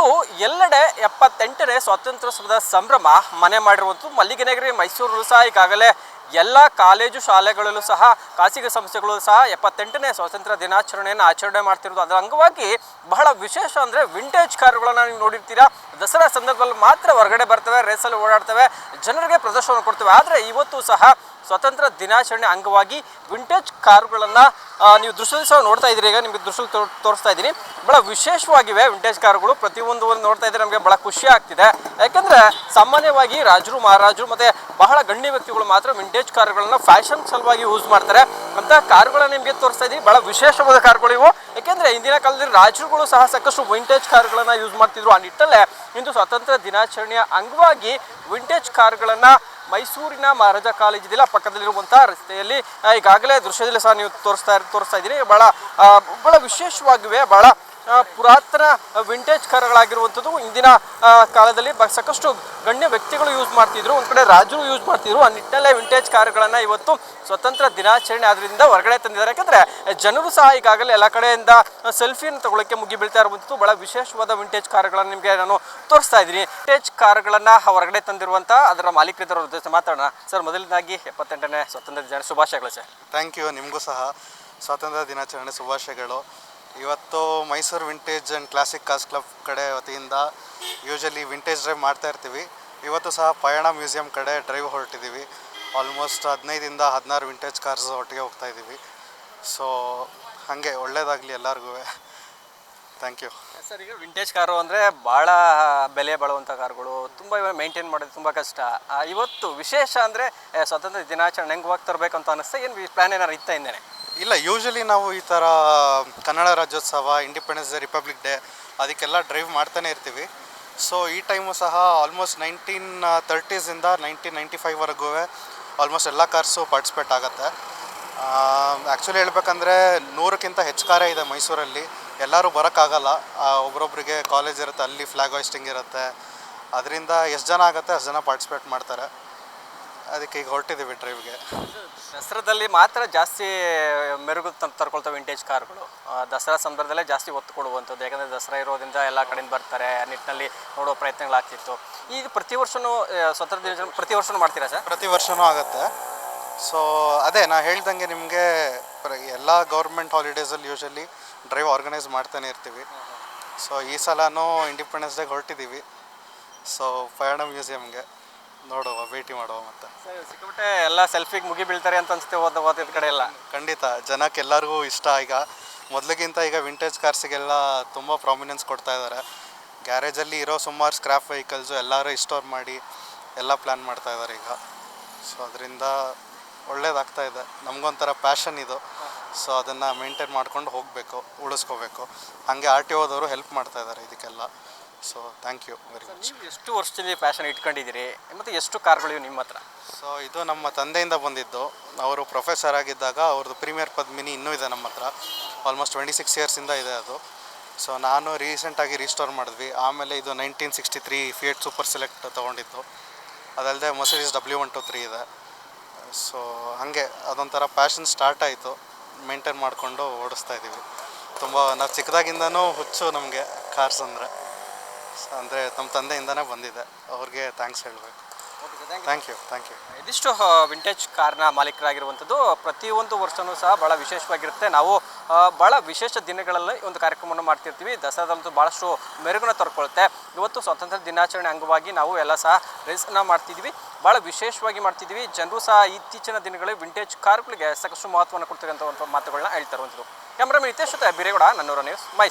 ಇಂದು ಎಲ್ಲೆಡೆ ಎಪ್ಪತ್ತೆಂಟನೇ ಸ್ವಾತಂತ್ರ್ಯೋತ್ಸವದ ಸಂಭ್ರಮ ಮನೆ ಮಾಡಿರುವಂಥದ್ದು ಮಲ್ಲಿಗೆನಗರಿ ಮೈಸೂರು ಸಹ ಈಗಾಗಲೇ ಎಲ್ಲ ಕಾಲೇಜು ಶಾಲೆಗಳಲ್ಲೂ ಸಹ, ಖಾಸಗಿ ಸಂಸ್ಥೆಗಳು ಸಹ ಎಪ್ಪತ್ತೆಂಟನೇ ಸ್ವಾತಂತ್ರ್ಯ ದಿನಾಚರಣೆಯನ್ನು ಆಚರಣೆ ಮಾಡ್ತಿರೋದು. ಅದರ ಅಂಗವಾಗಿ ಬಹಳ ವಿಶೇಷ ಅಂದರೆ ವಿಂಟೇಜ್ ಕಾರುಗಳನ್ನು ನೀವು ನೋಡಿರ್ತೀರಾ. ದಸರಾ ಸಂದರ್ಭದಲ್ಲಿ ಮಾತ್ರ ಹೊರಗಡೆ ಬರ್ತವೆ ರೇಸಲ್ಲಿ ಓಡಾಡ್ತವೆ, ಜನರಿಗೆ ಪ್ರದರ್ಶನ ಕೊಡ್ತವೆ. ಆದರೆ ಇವತ್ತು ಸಹ ಸ್ವಾತಂತ್ರ್ಯ ದಿನಾಚರಣೆ ಅಂಗವಾಗಿ ವಿಂಟೇಜ್ ಕಾರುಗಳನ್ನು ನೀವು ದೃಶ್ಯದಲ್ಲಿ ಸಹ ನೋಡ್ತಾ ಇದ್ದೀರಿ. ಈಗ ನಿಮಗೆ ದೃಶ್ಯ ತೋರಿಸ್ತಾ ಇದ್ದೀನಿ. ಬಹಳ ವಿಶೇಷವಾಗಿವೆ ವಿಂಟೇಜ್ ಕಾರುಗಳು. ಪ್ರತಿಯೊಂದು ನೋಡ್ತಾ ಇದ್ರೆ ನಮಗೆ ಬಹಳ ಖುಷಿ ಆಗ್ತಿದೆ. ಯಾಕಂದ್ರೆ ಸಾಮಾನ್ಯವಾಗಿ ರಾಜರು, ಮಹಾರಾಜರು ಮತ್ತೆ ಬಹಳ ಗಣ್ಯ ವ್ಯಕ್ತಿಗಳು ಮಾತ್ರ ವಿಂಟೇಜ್ ಕಾರುಗಳನ್ನು ಫ್ಯಾಷನ್ ಸಲುವಾಗಿ ಯೂಸ್ ಮಾಡ್ತಾರೆ. ಅಂತ ಕಾರುಗಳನ್ನ ನಿಮಗೆ ತೋರಿಸ್ತಾ ಇದ್ದೀವಿ ಬಹಳ ವಿಶೇಷವಾದ ಕಾರುಗಳು ಇವು. ಯಾಕೆಂದ್ರೆ ಹಿಂದಿನ ಕಾಲದಲ್ಲಿ ರಾಜರುಗಳು ಸಹ ಸಾಕಷ್ಟು ವಿಂಟೇಜ್ ಕಾರುಗಳನ್ನು ಯೂಸ್ ಮಾಡ್ತಿದ್ರು. ಆ ನಿಟ್ಟಲ್ಲೇ ಇಂದು ಸ್ವಾತಂತ್ರ್ಯ ದಿನಾಚರಣೆಯ ಅಂಗವಾಗಿ ವಿಂಟೇಜ್ ಕಾರುಗಳನ್ನ ಮೈಸೂರಿನ ಮಹಾರಾಜ ಕಾಲೇಜ್ ಇದೆಯಲ್ಲ, ಪಕ್ಕದಲ್ಲಿರುವಂತಹ ರಸ್ತೆಯಲ್ಲಿ ಈಗಾಗಲೇ ದೃಶ್ಯದಲ್ಲಿ ಸಹ ನೀವು ತೋರಿಸ್ತಾ ತೋರಿಸ್ತಾ ಇದ್ದೀರಿ. ಬಹಳ ಬಹಳ ವಿಶೇಷವಾಗಿವೆ, ಬಹಳ ಪುರಾತನ ವಿಂಟೇಜ್ ಕಾರ್ಗಳಾಗಿರುವಂಥದ್ದು ಇಂದಿನ ಕಾಲದಲ್ಲಿ ಸಾಕಷ್ಟು ಗಣ್ಯ ವ್ಯಕ್ತಿಗಳು ಯೂಸ್ ಮಾಡ್ತಿದ್ರು. ಒಂದು ಕಡೆ ರಾಜರು ಯೂಸ್ ಮಾಡ್ತಿದ್ರು. ಆ ನಿಟ್ಟಿನಲ್ಲೇ ವಿಂಟೇಜ್ ಕಾರುಗಳನ್ನು ಇವತ್ತು ಸ್ವತಂತ್ರ ದಿನಾಚರಣೆ ಆದ್ರಿಂದ ಹೊರಗಡೆ ತಂದಿದ್ದಾರೆ. ಯಾಕಂದರೆ ಜನರು ಸಹ ಈಗಾಗಲೇ ಎಲ್ಲ ಕಡೆಯಿಂದ ಸೆಲ್ಫಿಯನ್ನು ತಗೊಳ್ಳೋಕೆ ಮುಗಿ ಬೀಳ್ತಾ ಇರುವಂಥದ್ದು ಬಹಳ ವಿಶೇಷವಾದ ವಿಂಟೇಜ್ ಕಾರುಗಳನ್ನು ನಿಮಗೆ ನಾನು ತೋರಿಸ್ತಾ ಇದ್ದೀನಿ. ವಿಂಟೇಜ್ ಕಾರುಗಳನ್ನು ಹೊರಗಡೆ ತಂದಿರುವಂಥ ಅದರ ಮಾಲೀಕರಿದ್ದರ. ಜೊತೆ ಮಾತಾಡೋಣ. ಸರ್ ಮೊದಲನೇದಾಗಿ ಎಪ್ಪತ್ತೆಂಟನೇ ಸ್ವಾತಂತ್ರ್ಯ ದಿನ ಶುಭಾಶಯಗಳು ಸರ್. ಥ್ಯಾಂಕ್ ಯು ನಿಮಗೂ ಸಹ ಸ್ವಾತಂತ್ರ್ಯ ದಿನಾಚರಣೆ ಶುಭಾಶಯಗಳು. ಇವತ್ತು Mysuru vintage and classic cars club ಕಡೆ ವತಿಯಿಂದ ಯೂಶಲಿ ವಿಂಟೇಜ್ ಡ್ರೈವ್ ಮಾಡ್ತಾ ಇರ್ತೀವಿ. ಇವತ್ತು ಸಹ ಪಯಣ ಮ್ಯೂಸಿಯಂ ಕಡೆ ಡ್ರೈವ್ ಹೊರಟಿದ್ದೀವಿ. ಆಲ್ಮೋಸ್ಟ್ ಹದಿನೈದಿಂದ ಹದಿನಾರು ವಿಂಟೇಜ್ ಕಾರ್ಸ್ ಒಟ್ಟಿಗೆ ಹೋಗ್ತಾ ಇದ್ದೀವಿ. ಸೊ ಹಾಗೆ ಒಳ್ಳೇದಾಗಲಿ ಎಲ್ಲರಿಗೂ ಥ್ಯಾಂಕ್ ಯು ಸರ್ ಈಗ ವಿಂಟೇಜ್ ಕಾರು ಅಂದರೆ ಭಾಳ ಬೆಲೆ ಬಾಳುವಂಥ ಕಾರುಗಳು, ತುಂಬ ಇವಾಗ ಮೇಂಟೈನ್ ಮಾಡೋದು ತುಂಬ ಕಷ್ಟ. ಇವತ್ತು ವಿಶೇಷ ಅಂದರೆ ಸ್ವತಂತ್ರ ದಿನಾಚರಣೆ ಹೆಂಗೆ ಹೋಗಿ ತರಬೇಕು ಅಂತ ಅನಿಸ್ತಾ, ಏನು ಪ್ಲ್ಯಾನ್ ಏನಾರು ಇತ್ತ ಹಿಂದೆನೆ ಇಲ್ಲ ಯೂಶಲಿ ನಾವು ಈ ಥರ Kannada Rajyotsava independence day republic day ಅದಕ್ಕೆಲ್ಲ ಡ್ರೈವ್ ಮಾಡ್ತಾನೆ ಇರ್ತೀವಿ. ಸೊ ಈ ಟೈಮು ಸಹ ಆಲ್ಮೋಸ್ಟ್ ನೈನ್ಟೀನ್ ತರ್ಟೀಸಿಂದ ನೈನ್ಟೀನ್ ನೈಂಟಿ ಫೈವ್ವರೆಗೂ ಆಲ್ಮೋಸ್ಟ್ ಎಲ್ಲ ಕಾರ್ಸು ಪಾರ್ಟಿಸಿಪೇಟ್ ಆಗುತ್ತೆ. ಆ್ಯಕ್ಚುಲಿ ಹೇಳ್ಬೇಕಂದ್ರೆ ನೂರಕ್ಕಿಂತ ಹೆಚ್ಚು ಕಾರೇ ಇದೆ ಮೈಸೂರಲ್ಲಿ. ಎಲ್ಲರೂ ಬರೋಕ್ಕಾಗಲ್ಲ. ಒಬ್ರೊಬ್ರಿಗೆ ಕಾಲೇಜ್ ಇರುತ್ತೆ, ಅಲ್ಲಿ ಫ್ಲಾಗ್ ಹಾಯ್ಸ್ಟಿಂಗ್ ಇರುತ್ತೆ. ಅದರಿಂದ ಎಷ್ಟು ಜನ ಆಗುತ್ತೆ ಅಷ್ಟು ಜನ ಪಾರ್ಟಿಸಿಪೇಟ್ ಮಾಡ್ತಾರೆ. ಅದಕ್ಕೆ ಈಗ ಹೊರಟಿದ್ದೀವಿ ಡ್ರೈವ್ಗೆ ದಸರಾದಲ್ಲಿ ಮಾತ್ರ ಜಾಸ್ತಿ ಮೆರುಗು ತಂದು ತರ್ಕೊಳ್ತಾವೆ ವಿಂಟೇಜ್ ಕಾರ್ಗಳು ಆ, ದಸರಾ ಸಂದರ್ಭದಲ್ಲೇ ಜಾಸ್ತಿ ಒತ್ತು ಕೊಡುವಂಥದ್ದು. ಯಾಕಂದರೆ ದಸರಾ ಇರೋದ್ರಿಂದ ಎಲ್ಲ ಕಡೆಯಿಂದ ಬರ್ತಾರೆ ಆ ನಿಟ್ಟಿನಲ್ಲಿ ನೋಡೋ ಪ್ರಯತ್ನಗಳಾಗ್ತಿತ್ತು ಈಗ ಪ್ರತಿ ವರ್ಷವೂ ಸ್ವತಂತ್ರ ದಿನ ದಿನಾಚರಣೆ ಪ್ರತಿ ವರ್ಷವೂ ಮಾಡ್ತೀರಾ ಸರ್? ಪ್ರತಿ ವರ್ಷವೂ ಆಗುತ್ತೆ. ಸೊ ಅದೇ ನಾ ಹೇಳ್ದಂಗೆ ನಿಮಗೆ ಎಲ್ಲ ಗೌರ್ಮೆಂಟ್ ಹಾಲಿಡೇಸಲ್ಲಿ ಯೂಶಲಿ ಡ್ರೈವ್ ಆರ್ಗನೈಸ್ ಮಾಡ್ತಾನೆ ಇರ್ತೀವಿ. ಸೊ ಈ ಸಲನೂ ಇಂಡಿಪೆಂಡೆನ್ಸ್ ಡೇಗೆ ಹೊರಟಿದ್ದೀವಿ. ಸೊ ಪಯಣ ಮ್ಯೂಸಿಯಮ್ಗೆ ನೋಡುವ ಭೇಟಿ ಮಾಡುವ ಮತ್ತೆ. ಸಿಕ್ಕಿಬಿಟ್ಟೆ ಎಲ್ಲ ಸೆಲ್ಫಿಗೆ ಮುಗಿ ಬೀಳ್ತಾರೆ ಅಂತ ಅನ್ಸುತ್ತೆ ಓದ ಓದಿದ ಕಡೆ ಎಲ್ಲ. ಖಂಡಿತ ಜನಕ್ಕೆ ಎಲ್ಲರಿಗೂ ಇಷ್ಟ. ಈಗ ಮೊದಲಿಗಿಂತ ಈಗ ವಿಂಟೇಜ್ ಕಾರ್ಸಿಗೆಲ್ಲ ತುಂಬ ಪ್ರಾಮಿನೆನ್ಸ್ ಕೊಡ್ತಾ ಇದ್ದಾರೆ ಗ್ಯಾರೇಜಲ್ಲಿ ಇರೋ ಸುಮಾರು ಸ್ಕ್ರಾಪ್ ವೆಹಿಕಲ್ಸು ಎಲ್ಲರೂ ಇಸ್ಟೋರ್ ಮಾಡಿ ಎಲ್ಲ ಪ್ಲ್ಯಾನ್ ಮಾಡ್ತಾ ಇದ್ದಾರೆ ಈಗ. ಸೊ ಅದರಿಂದ ಒಳ್ಳೇದಾಗ್ತಾ ಇದೆ. ನಮಗೊಂಥರ ಪ್ಯಾಷನ್ ಇದು. ಸೊ ಅದನ್ನು ಮೇಂಟೈನ್ ಮಾಡ್ಕೊಂಡು ಹೋಗಬೇಕು ಉಳಿಸ್ಕೋಬೇಕು. ಹಾಗೆ ಆರ್ ಟಿ ಓದವರು ಹೆಲ್ಪ್ ಮಾಡ್ತಾ ಇದ್ದಾರೆ ಇದಕ್ಕೆಲ್ಲ. So thank you very much ನೀವು ಎಷ್ಟು ವರ್ಷದಲ್ಲಿ ಫ್ಯಾಷನ್ ಇಟ್ಕೊಂಡಿದ್ದೀರಿ? ಮತ್ತು ಎಷ್ಟು ಕಾರ್ಗಳಿವೆ ನಿಮ್ಮ ಹತ್ರ? ಸೊ ಇದು ನಮ್ಮ ತಂದೆಯಿಂದ ಬಂದಿದ್ದು. ಅವರು ಪ್ರೊಫೆಸರ್ ಆಗಿದ್ದಾಗ ಅವ್ರದ್ದು ಪ್ರೀಮಿಯರ್ ಪದ್ಮಿನಿ ಇನ್ನೂ ಇದೆ ನಮ್ಮ ಹತ್ರ. ಆಲ್ಮೋಸ್ಟ್ ಟ್ವೆಂಟಿ ಸಿಕ್ಸ್ ಇಯರ್ಸಿಂದ ಇದೆ ಅದು. ಸೊ ನಾನು ರೀಸೆಂಟಾಗಿ ರೀಸ್ಟೋರ್ ಮಾಡಿದ್ವಿ. ಆಮೇಲೆ ಇದು nineteen sixty three Fiat super select ತೊಗೊಂಡಿದ್ದು. ಅದಲ್ಲದೆ Mercedes W one two three ಇದೆ. ಸೊ ಹಾಗೆ ಅದೊಂಥರ ಪ್ಯಾಷನ್ ಸ್ಟಾರ್ಟ್ ಆಯಿತು. ಮೇಂಟೈನ್ ಮಾಡಿಕೊಂಡು ಓಡಿಸ್ತಾ ಇದ್ದೀವಿ ತುಂಬ ನಾವು ಚಿಕ್ಕದಾಗಿಂದನೂ ಹುಚ್ಚು ನಮಗೆ ಕಾರ್ಸ್ ಅಂದರೆ. ಅಂದರೆ ನಮ್ಮ ತಂದೆಯಿಂದನೇ ಬಂದಿದೆ. ಅವ್ರಿಗೆ ಥ್ಯಾಂಕ್ಸ್ ಹೇಳಬೇಕು. ಥ್ಯಾಂಕ್ ಯು ಥ್ಯಾಂಕ್ ಯು ಇದಿಷ್ಟು ವಿಂಟೇಜ್ ಕಾರ್ನ ಮಾಲೀಕರಾಗಿರುವಂಥದ್ದು ಪ್ರತಿಯೊಂದು ವರ್ಷವೂ ಸಹ ಭಾಳ ವಿಶೇಷವಾಗಿರುತ್ತೆ. ನಾವು ಭಾಳ ವಿಶೇಷ ದಿನಗಳಲ್ಲಿ ಒಂದು ಕಾರ್ಯಕ್ರಮವನ್ನು ಮಾಡ್ತಿರ್ತೀವಿ. ದಸರಾದಂತೂ ಭಾಳಷ್ಟು ಮೆರುಗನ್ನು ತರ್ಕೊಳುತ್ತೆ. ಇವತ್ತು ಸ್ವಾತಂತ್ರ್ಯ ದಿನಾಚರಣೆ ಅಂಗವಾಗಿ ನಾವು ಎಲ್ಲ ಸಹ ರೇಸನ್ನು ಮಾಡ್ತಿದ್ವಿ. ಭಾಳ ವಿಶೇಷವಾಗಿ ಮಾಡ್ತಿದ್ವಿ. ಜನರು ಸಹ ಇತ್ತೀಚಿನ ದಿನಗಳಲ್ಲಿ ವಿಂಟೇಜ್ ಕಾರ್ಗಳಿಗೆ ಸಾಕಷ್ಟು ಮಹತ್ವವನ್ನು ಕೊಡ್ತಿರೋಂಥ ಒಂದು ಮಾತುಗಳನ್ನ ಹೇಳ್ತಾರೆ ಇರುವಂಥದ್ದು. ಕ್ಯಾಮ್ರಾಮನ್ ಹಿತೇಶ್ ಜೊತೆ ಬಿರೇಗೌಡ ನನ್ನೂರ ನ್ಯೂಸ್ ಮೈಸೂರು.